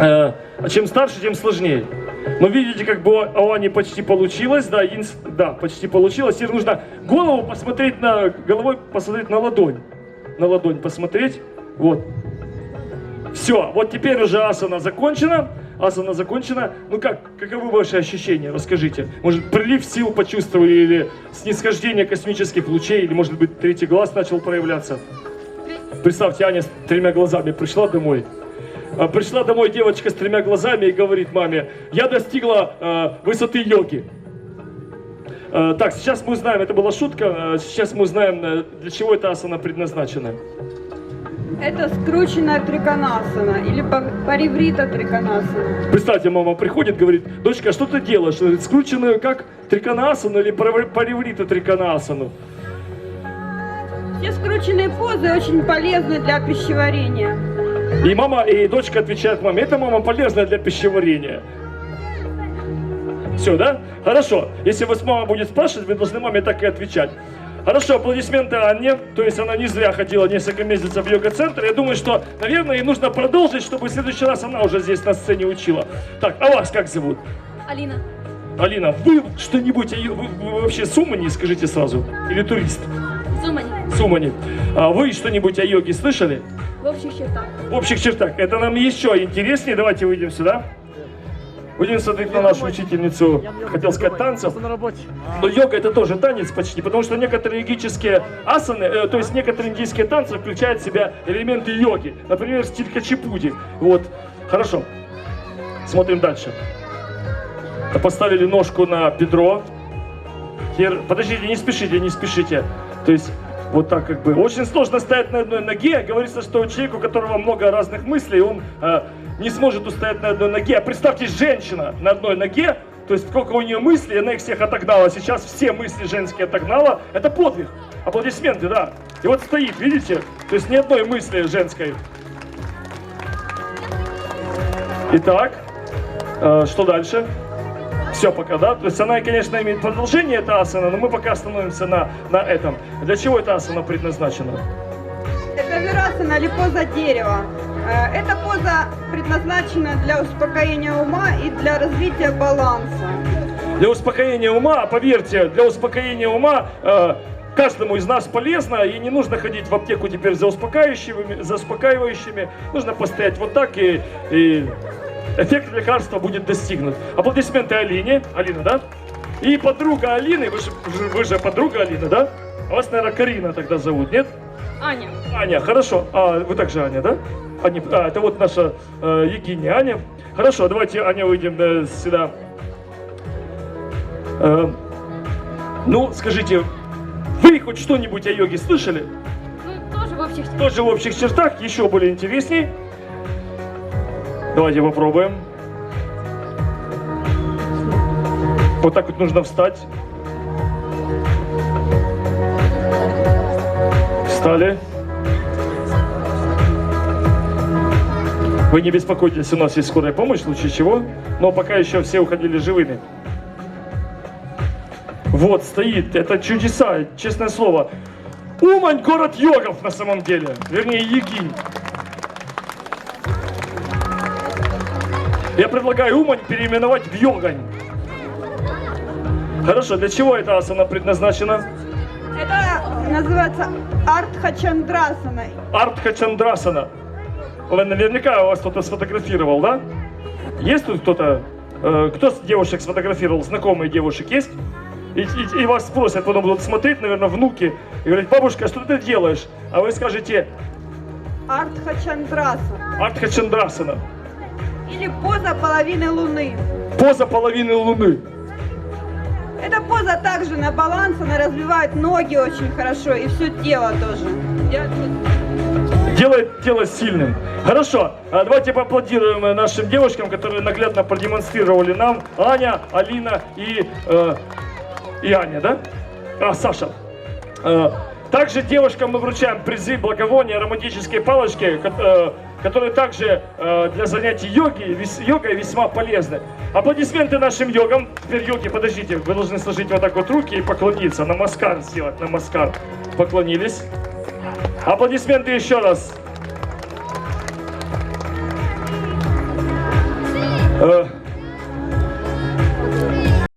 Э, а чем старше, тем сложнее. Но видите, как бы у Ани почти получилось, да, Инс, да, почти получилось. Теперь нужно голову посмотреть на, головой посмотреть на ладонь. На ладонь посмотреть, вот. Все, вот теперь уже асана закончена. Асана закончена. Ну как, каковы ваши ощущения? Расскажите. Может, прилив сил почувствовали или снисхождение космических лучей, или, может быть, третий глаз начал проявляться? Представьте, Аня с тремя глазами пришла домой. А, Пришла домой девочка с тремя глазами и говорит маме, я достигла э, высоты йоги. Э, так, сейчас мы узнаем, это была шутка, сейчас мы узнаем, э, для чего эта асана предназначена. Это скрученная триконасана или па- париврита триконасана. Представьте, мама приходит, говорит, дочка, а что ты делаешь? Она говорит, скрученную как триконасану или пареврита триконасану? Все скрученные позы очень полезны для пищеварения. И мама, и дочка отвечает маме, это мама полезная для пищеварения. Все, да? Хорошо. Если вас мама будет спрашивать, вы должны маме так и отвечать. Хорошо, аплодисменты Анне. То есть она не зря ходила несколько месяцев в йога-центр. Я думаю, что, наверное, ей нужно продолжить, чтобы в следующий раз она уже здесь на сцене учила. Так, а вас как зовут? Алина. Алина, вы что-нибудь, йо- вы, вы вообще с Умани, скажите сразу? Или турист? Зумани. С Умани. А вы что-нибудь о йоге слышали? В общих чертах. В общих чертах. Это нам еще интереснее. Давайте выйдем сюда. Будем смотреть на нашу учительницу, хотел сказать, танцев. Но йога это тоже танец почти, потому что некоторые йогические асаны, э, то есть некоторые индийские танцы включают в себя элементы йоги. Например, стиль хачапуди. Вот. Хорошо. Смотрим дальше. Поставили ножку на бедро. Теперь, подождите, не спешите, не спешите. То есть вот так как бы. Очень сложно стоять на одной ноге. Говорится, что человеку, у которого много разных мыслей, он э, не сможет устоять на одной ноге. А представьте, женщина на одной ноге, то есть сколько у нее мыслей, она их всех отогнала. Сейчас все мысли женские отогнала. Это подвиг. Аплодисменты, да. И вот стоит, видите? То есть ни одной мысли женской. Итак, э, что дальше? Все пока, да? То есть она, конечно, имеет продолжение, эта асана, но мы пока остановимся на, на этом. Для чего эта асана предназначена? Это вирасана или поза дерева. Э, Эта поза предназначена для успокоения ума и для развития баланса. Для успокоения ума, поверьте, для успокоения ума э, каждому из нас полезно, и не нужно ходить в аптеку теперь за успокаивающими, за успокаивающими. Нужно постоять вот так, и, и эффект лекарства будет достигнут. Аплодисменты Алине. Алина, да? И подруга Алины, вы же, вы же подруга Алины, да? А Вас, наверное, Карина тогда зовут, нет? Аня. Аня, хорошо. А вы также Аня, да? А, не- а, это вот наша э, Евгения Аня. Хорошо, давайте, Аня, выйдем э, сюда. Э, ну, скажите, вы хоть что-нибудь о йоге слышали? Ну, тоже в общих чертах. Тоже в общих чертах, еще более интересней. Давайте попробуем. Вот так вот нужно встать. Встали. Вы не беспокойтесь, у нас есть скорая помощь, в случае чего. Но пока еще все уходили живыми. Вот, стоит. Это чудеса, честное слово. Умань город йогов на самом деле. Вернее, Егинь. Я предлагаю Умань переименовать в Йогань. Хорошо, для чего эта асана предназначена? Это называется артхачандрасана. Артха Чандрасана. Вы наверняка вас кто-то сфотографировал, да? Есть тут кто-то? э, кто с девушек сфотографировал? Знакомые девушек есть? И, и- и вас спросят, потом будут смотреть, наверное, внуки, и говорят, бабушка, что ты делаешь? А вы скажете, Артхачандрасана. Артха Чандрасана. Или поза половины луны. Поза половины луны. Эта поза также на баланс, она развивает ноги очень хорошо и все тело тоже. Я делает тело сильным. Хорошо, а давайте поаплодируем нашим девушкам, которые наглядно продемонстрировали нам Аня, Алина и, э, и Аня, да? А, Саша. Э, также девушкам мы вручаем призы, благовония, ароматические палочки, э, которые также э, для занятий йоги, йогой весьма полезны. Аплодисменты нашим йогам. Теперь йоги, подождите, вы должны сложить вот так вот руки и поклониться, намаскар сделать, намаскар. Поклонились. Аплодисменты еще раз. Э,